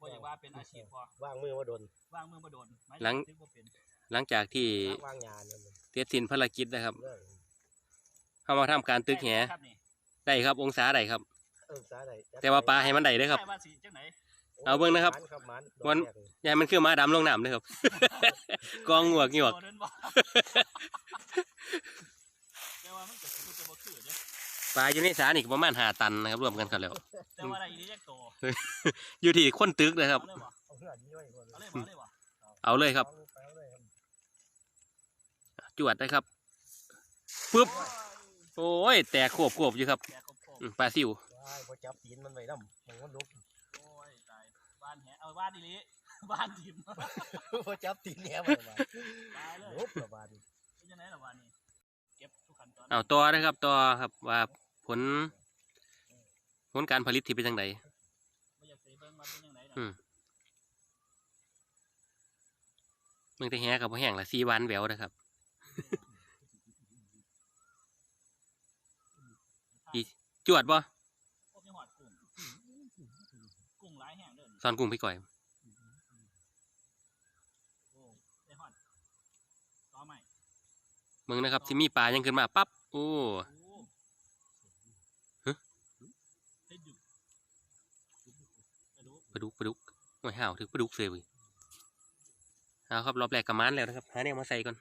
บ่อยากว่าเป็นอาชีพพอว่างมือมาโดนวางมือบ่โดนไม่หลัง ถึงบ่เป็นหลังจากที่ว่างงานนั่นเสร็จสิ้นภารกิจนะครับเรื่องเข้ามาทำการตึกแหได้ครับนี่ได้ครับ องศาได้ครับ เออสาไหนแต่ว่าปลาให้มันได้เด้อครับ ได้ว่าสิจังไหนเอาเบิ่งนะครับมันครับมันวันยายมันคือมาดำลงน้ำเลยครับ กองหงวกหยวกโดนบ่แต่ว่ามันก็สิบ่คือเด้ ปลาอยู่ในสานี่ก็ประมาณห้าตันนะครับรวมกันกันแล้ว แต่ว่าได้อีหลีจักโตอยู่ที่คนตึกเลยครับเอาเลยบ่เอาเพื่อนนี้ไว้ก่อนเอาเลยบ่เอาเลยบ่เอาเลยครับเอาเลยครับจวดได้ครับปึ๊บโอ้ย แตกโขบโขบอยู่ครับแกะครบอืมปลาซิวว้ายพอจับตีนมันไว้น้ำมันก็ลุกๆโอ้ยตายบ้านแหเอาบ้านอีหลีบ้านทิมพอจับตีนแหนมันมาตายเลยลุกละบาดนี้เป็นจังไหนล่ะบ้านนี้ เอาต่อนะครับต่อครับว่าผล ผลการผลิตที่เป็นจังไดบ่อยากสิเบิ่งว่าเป็นจังไหนน่ะอืมเมืองแต่แหกับพ่แห้งละสี่วันแหววนะครับอีจวดบ่พวกนี้หอดกุ้งกุ้งหลายแห้งเด้อนี่ซอนกุ้งพี่ก่อยโอ้ได้หอดต่อใหม่เมืองนะครับที่มีปลายังขึ้นมาปั๊บ โอ้ฮะปลาดุกปลาดุกหอยห่าวถือปลาดุกเซยเอาครับรอบแรกกระมานแล้วนะครับหาเนี่ยมาใส่ก่อน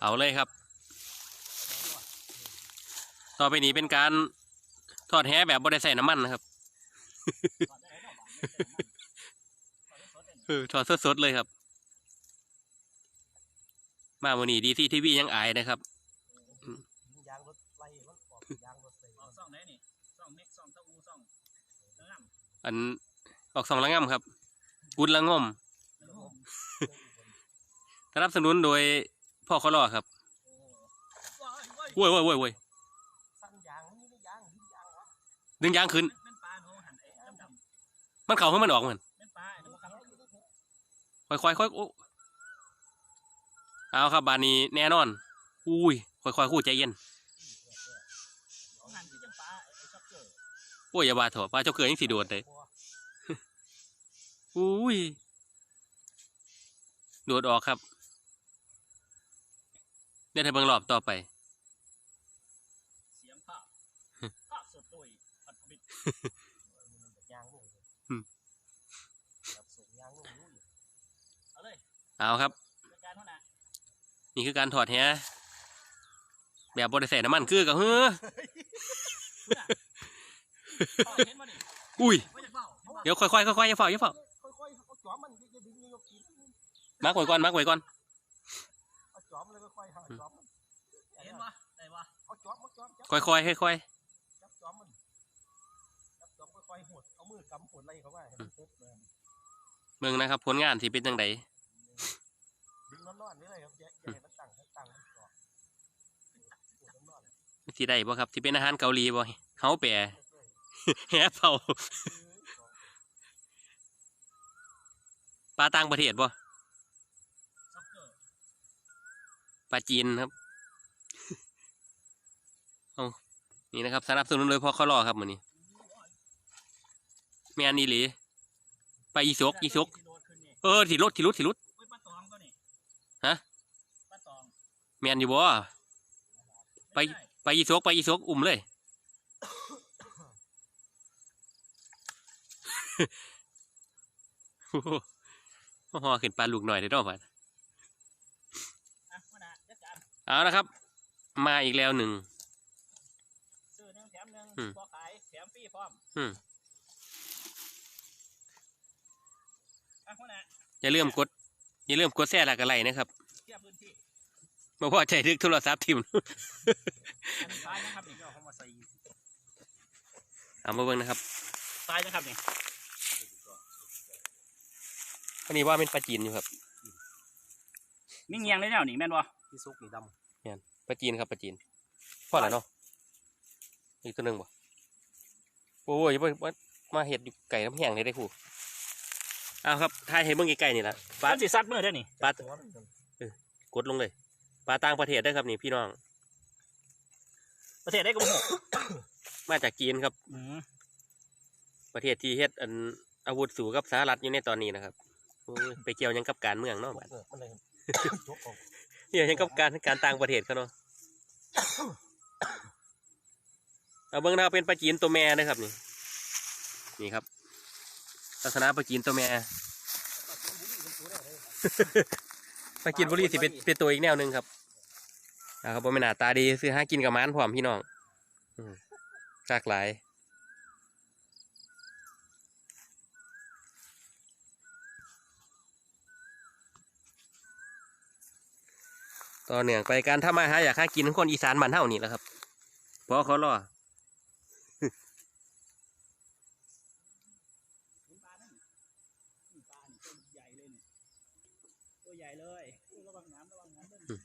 เอาเลยครับ ต่อไปนี้เป็นการทอดแหแบบบ่ได้ใส่น้ำมันนะครับก่อนได้ไหนเนาะบ้านไม่ใช่น้ำมันก่อนได้สดเองเออทอดสดๆเลยครับ มาวันนี้ดีที่ทีวียังอายนะครับยางรถไล่มันออกยางรถใส่ออกซ่องไหนนี่ซ่องเม็กซ่องเต้าอูซ่องเนื้ออันออกสองละง่ำครับกุดละง่อมเนื้อหอมสนับสนุนโดยพ่อเขารอครับโอ้ว้ายว้ายโว้ยโว้ย ดึงยางขึ้นเป็นปลาโนหันไอ้ดำมันเข่าให้มันออกเหมือนๆเป็นปลาไอ้ดำครับค่อยๆค่อยๆโอ้เอาครับบานนี้แน่นอน อุ้ยค่อยๆคู่ใจเย็นของหันที่จังปลาไอ้ช็อกเกอร์โอ้ยอย่าบาดเถอะปลาเจ้าเกลือยังสีโดดเลยอุ้ยโดดออกครับเดี๋ยวให้เบิ่งรอบต่อไป เสียงภาพภาพสดโดย พันธมิตรยางลงอืมแบบส่งยางลงรู้อยู่เอาเลยเอาครับเป็นการเท่านั้นนี่คือการถอดแหแบบบริใส่น้ำมันคือกับเฮ้อพ่อเห็นบ่นี่อุ้ยไม่จะเฝ้าเห็นบ่เดี๋ยวค่อยๆค่อยๆอย่าเฝ้าอย่าเฝ้าค่อยๆเอาจอมมันจะดึงยกกินมักไว้ก่อนมักไว้ก่อนเอาจอมเลยค่อยๆเอาจอมมันเห็นบ่ได้บ่เอาจอมเอาจอมจับค่อยๆ อมค่อยๆหดเอามือกำหดไล่เขาไว้ให้มันปุ๊บเลยๆเบิ่งนะครับ ผลงานที่เป็นจังไดดึงนอนๆนี่เลยครับอย่าอย่าให้มันตั้งให้ตั้งมันก่อนปวดนอนๆที่ได้บ่ครับที่เป็นอาหารเกาหลีบ่เฮาแปรแหเฝ้าปลาต่างประเทศบ่ช็อกเกอร์ปลาจีนครับเอานี่นะครับสนับสนุนโดยพ่อเขารอครับมื้อนี้ แม่นอีหลีปลาอีสกอีสกที่โดดขึ้นนี่เออที่รถที่รถที่รถโอ้ยปลาตองตัวนี้ฮะปลาตองแม่นอยู่บ่ไปม่ใช่ปลาอีสกปลาอีสกอุ้มเลยโอ้โหห่อขึ้นปลาลูกหน่อยได้ดอกบัดอะมานะจัดการเอาละครับ มาอีกแล้วหนึ่งซื้อหนึ่งแถมหนึ่งอืมพอขายแถมฟรีพร้อม อืม อะมานะ อย่าลืมกด อย่าลืมกดแชร์และกันไลค์นะครับเทียบพื้นที่มาพอใจทึกโทรศัพท์ทิมอันนี้ตายนะครับนี่เอาเข้ามาใส่เอามาเบิ่งนะครับตายนะครับนี่อันนี้ว่าเป็นปลาจีนอยู่ครับมีเงียงได้แล้วนี่แม่นบ่ที่ซุกนี่ดปลาจีนครับปลาจีนพอแล้วเนาะอีกตัวหนึ่งบ่โอ้ยอย่าไปมามาเห็ดอยู่ไก่น้ำแห้งเลยได้ครู เอาครับถ่ายให้เบิ่งใกล้ๆนี่ล่ะปลามันสิซัดมือได้อนี่ปลาตัวมันกันกดลงเลยปลาต่างประเทศได้อครับนี่พี่น้อง ประเทศได้ก็บ่ฮู้มาจากจีนครับ อืมประเทศที่เฮ็ดอันอาวุธสู่กับสหรัฐอยู่ในตอนนี้นะครับโอ้ยไปเกี่ยวหยังกับการเมืองเนาะบัดเออมันเลยจกออกเกี่ยวหยังกับการการต่างประเทศเขาเนาะเอาเบิ่งนะครับเป็นปลาจีนตัวแม่นะครับนี่ นี่ครับ ลักษณะปลาจีนตัวแม่ปลาจีนบุรีสิเป็นเป็นตัวอีกแนวหนึ่งครับอ่าครับบ่แม่นหนาตาดีซื้อหากินกับหมันพร้อมพี่น้องอืมหลากหลายต่อเนื่องไปการทำอาหาอยากหากินของคนอีสานบ้านเฮานี่แหละครับพราะเขารอ ปลานั่นนี่ปลานี่ตัวใหญ่เลยนี่ตัวใหญ่เลยอุ้ยระวังน้ำระวังน้ำเด้อนี่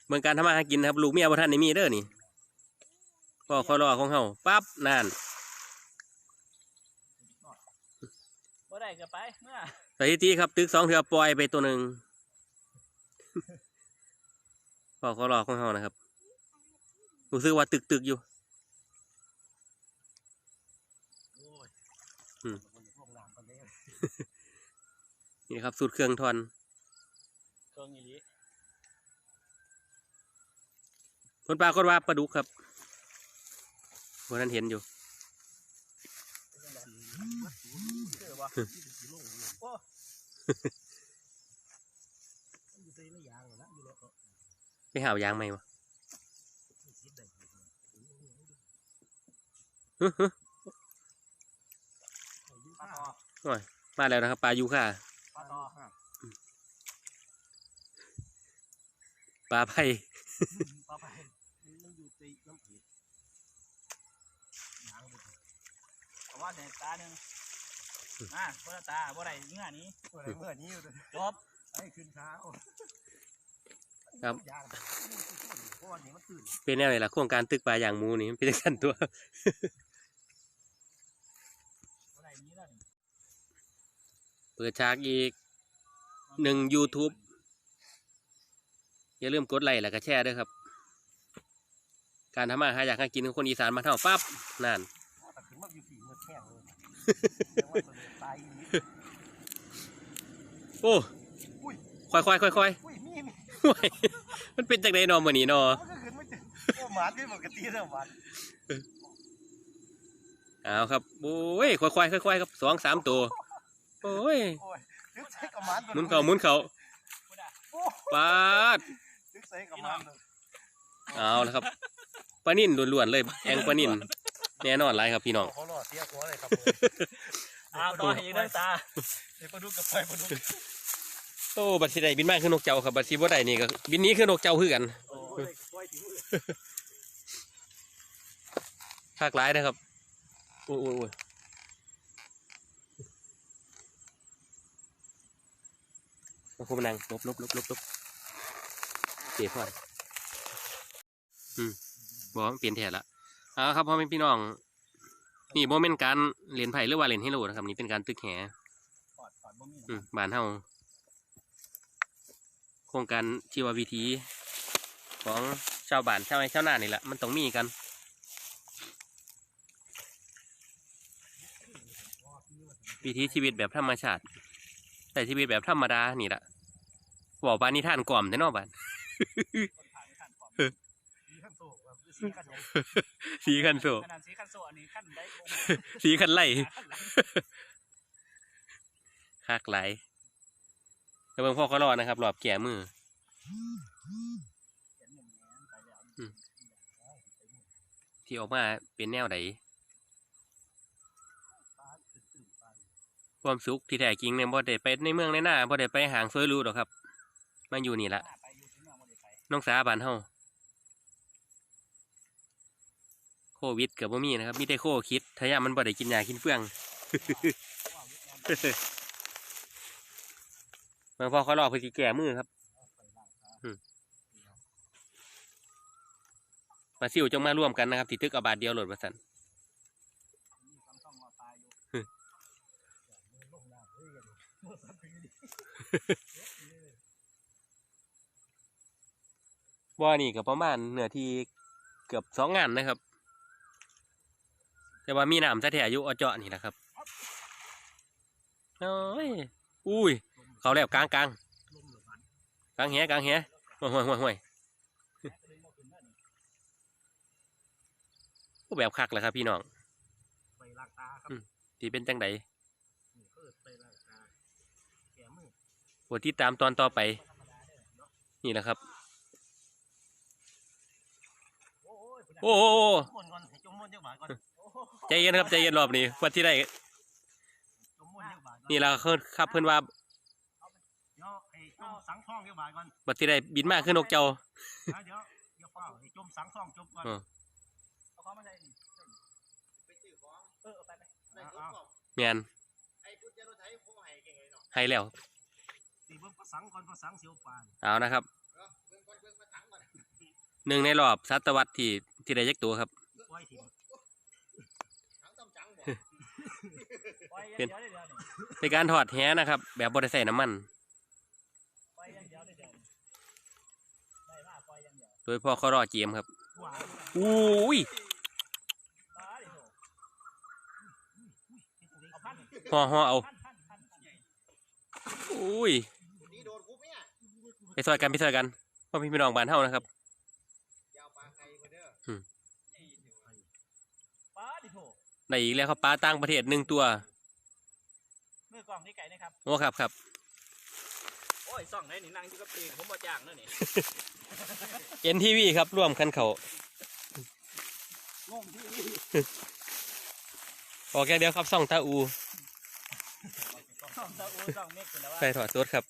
เมืองการทำมาหากินนะครับ ลูกเมียบ่ท่านได้มีเด้อนี่พ่อเขารอของเฮาปั๊บนั่นบ่ได้ก็ไปเมื่อสถิติครับ ตึกสองเถือปล่อยไปตัวหนึ่งพ่อเขารอของเฮานะครับรู้สึกว่าตึกตึกๆอยู่โอ้ยอืมมันพวกน้ำกันเลยนี่ครับสูตรเครื่องทอน คนปลาคนว่าปลาดุกครับวันนั้นเห็นอยู่ไปหาวยางไหมวะฮึฮึปลาตอมาแล้วนะครับปลายูค่าปลาไผ่ปลาไป มันอยู่ในน้ำผียางมันเพราะว่าแต่ตาหนึ่งอ่าบ่ได้ตาบ่ได้เงื่อนี้เมื่อไรเมื่อนี้เลยจบไอ้ขึ้นเช้าครับยางเพราะวันนี้มันตื่นเป็นแนวไหนล่ะโครงการตึกปลาอย่างหมูนี่มันเป็นกันตัวบ่ได้นี้แล้วนี่เปิดฉากอีกหนึ่ง YouTube อย่าลืมกดไลค์แล้วก็แชร์ด้วยครับ การทำมาหาอยากหากินของคนอีสานมานเท่าปั๊บนั่นแต่ถึงมาอยู่ฝีมือแข็งเลยยังว่าตัวเดียวตายอีกนิดโอ้อุ้ยค่อยค่อยค่อยค่อยอุ้ยมีมีๆโอ้ยมันเป็นจากไหนนอมื่อนี้นอมันก็ขึ้นไม่ถึงโอ้หมาที่ปกติแล้วหมาเอาครับโอ้ยค่อยค่อยค่อยค่อยๆครับสองสามตัวโอ้ยโอ้ยลึกใส่กับหมันหมุนเขาหมุนเขาบ่ได้โอ้ปาดลึกใส่กับหมันเลยเอาแล้วครับ ปลานิ่นล้วนๆเลยแองปลานิ่นแน่นอนไรครับพี่น้องเขาหล่อเสียหัวเลยครับอ้าวต่อให้อีกเด้อตาเดี๋ยวปลาดุกกับไปปลาดุกโอ้บัตรสีใดบินมากคือนกเจ้าครับบัตรสีบ่ได้นี่ก็บินหนี้คือนกเจ้าคือกันโอ้ยปล่อยทิ้งเลยภาคร้ายนะครับโอ้ยโอ้ยโอ้ยมาคุมนังลบลบลบลบลบเสียพอดอืม บอกว่ามันเปลี่ยนแถละเอาครับพ่อแม่พี่น้อง นี่โมเมนการเล่นไผ่หรือว่าเล่นให้โลนะครับ นี่เป็นการตึกแหปอดปอดบ่มีอืมบ้านเฮาโครงการชีววิถีของชาวบ้านชาวไร่ชาวนานี่แหละมันต้องมีกันวิถีชีวิตแบบธรรมชาติ แต่ชีวิตแบบธรรมดานี่แหละบอกบ้านนิทานกล่อมแต่นอกบ้าน สีกันยังสีคันโซขนาดสีคันโซอันนี้ขั้นได้บ่สีคันไล่ขั้นหลังคากไหลายแล้วเบิ่งพ่อเขารอนะครับรอบแก่มือเขียนหนึ่งแหนไปแล้วอืมที่ออกมาเป็นแนวไหนปลาตื่นตื่นปลาความสุขที่แท้จริงเนี่ยบ่ได้ไปในเมืองในหน้าบ่ได้ไปหางซวยรูดหรอกครับ มาอยู่นี่ละหน้าไปอยู่ที่เมืองบ่ได้ไปน้องสาบ้านเฮาโควิดเกับบ่มีนะครับ มีแต่โคคิดถ้ายามันบ่ได้กินยากินเฟืองว่าวิทยาลัยเมื่อพอเขารอเพื่อแก่มือครับไปล่าซิวจงมาร่วมกันนะครับติดตึกอาบาทเดียวโหลดประสันมีคำต้องรอตายอยู่กับ่อนี่ก็ประมาณเหนือที่เกือบสองงานนะครับ แต่ว่ามีน้ำแท้ๆอยู่อเจาะนี่นะครับโอ้ยอุ้ย เขาแล้วกลางกลางลมหรือมันกลางแหกลางแหห่วยห่วยห่วยห่วยก็แบบคักแหละครับ พี่น้องที่เป็นจังไดนี่เปิดไปล้างตาแกมือโปรดติดตามตอนต่อไป นี่แหละครับ โอ้โอ้โห ให้จมมนเจ้าบาทก่อนใจเย็นครับใจเย็นรอบนี้วันที่ได้จมมนเจ้าบาทก่อนนี่แหละครับเพื่อนว่าเดี๋ยวให้จมสังท่องเจ้าบาทก่อนวันที่ได้บินมากขึ้นนกเจ้านะเดี๋ยวเดี๋ยวเฝ้าให้จมสังท่องจมก่อนอืมเอาของมาใส่นี่ไปซื้อของเออเอาไปไปเอาเอาเมียนไอ้พุทธเจ้ารถไถผมให้เก่งเลยเนาะให้แล้วตีเบิ้งภาษาก่อนภาษาเสียวปานเอานะครับเออเบิ่งก่อนเบิ่งมาตั้งก่อนหนึ่งในรอบศตวรรษที่ที่ได้ยักตัวครับ ปล่อยถิ่ม ตั้งต้มจังบ่ ปล่อย เป็น เดี๋ยวเดี๋ เป็นการถอดแหนะครับ แบบบริใส่น้ำมัน โดยพ่อเขารอเจียมครับอุ้ยห่อห่อเอาอุ้ยไปซอยกันไปซอยกันพ่อพี่พี่น้องบานเท่านะครับในอีกแล้วเขาปลาต่างประเทศหนึ่งตัว กล่องนี่ไก่นะครับโอ้ครับครับโอ้ยส่องได้นี่นั่งอยู่กับตีผมบ่จ้างแล้วนี่เอ็นทีวีครับร่วมกันเขางงที่ออกอย่างเดียวครับส่องตาอูส่องตะอูส่องเมฆคุณแล้วว่าใส่ถอดสดครับ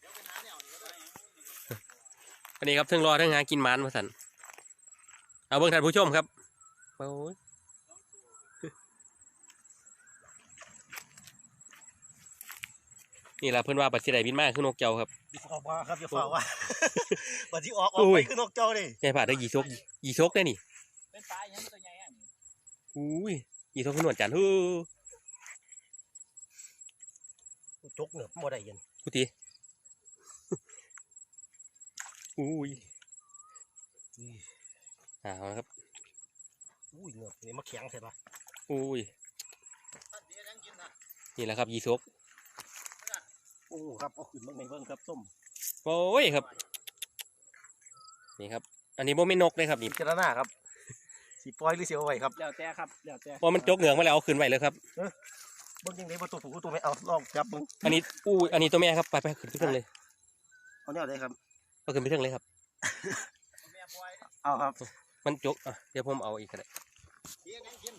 เดี๋ยวไปหาแนวนี่ก็ได้อันนี้ครับเทั้งรอเทั้งหากินมันมาสันเอาเบิ่งท่านผู้ชมครับโอ้ย นี่แหละเพื่อนว่าปัจจัยบินมากขึ้นนกเจ้าครับออกมาครับอย่าฝ่าว่าวันที่ออกออุ้อกไปยคือนกเจ้าดิใหญ่ผ่าได้ยีชกยีชกได้นี่เป็นปลาอย่างตัวใหญ่อะอุ้ยยีชกขึ้นหนวดจันทร์ฮู้จกเหนือบ่ได้ยินกูทีอุ้ยเอาละครับอุ้ยเหนือนี่มาแข็งใช่ปะอุ้ยท่านเดี๋ยวยังกินนะนี่แหละครับยีชกโอ้ครับเอาขึ้นเบิ่งในเบิ่งครับส้มโอ้ยครับ นี่ครับ อันนี้โมไม่นนกเลยครับนี่พิจารณาครับสีปล่อยหรือเสียวไว้ครับแล้วแต่ครับแล้วแต่พอมันจกเหงือกมาแล้วเอาขึ้นไว้เลยครับเบิ่งยังไงประตูผูกตัวไม่เอาลองจับเบิ่งอันนี้อู้อันนี้ตัวแม่ครับไปไปขึ้นไปเทิงเลยเอาเนี่ยได้ครับเอาขึ้นไปเทิงเลยครับแม่ปล่อยเอาครับ มันจกอะเดี๋ยวผมเอาอีกก็ได้เดี๋ยวยังกิน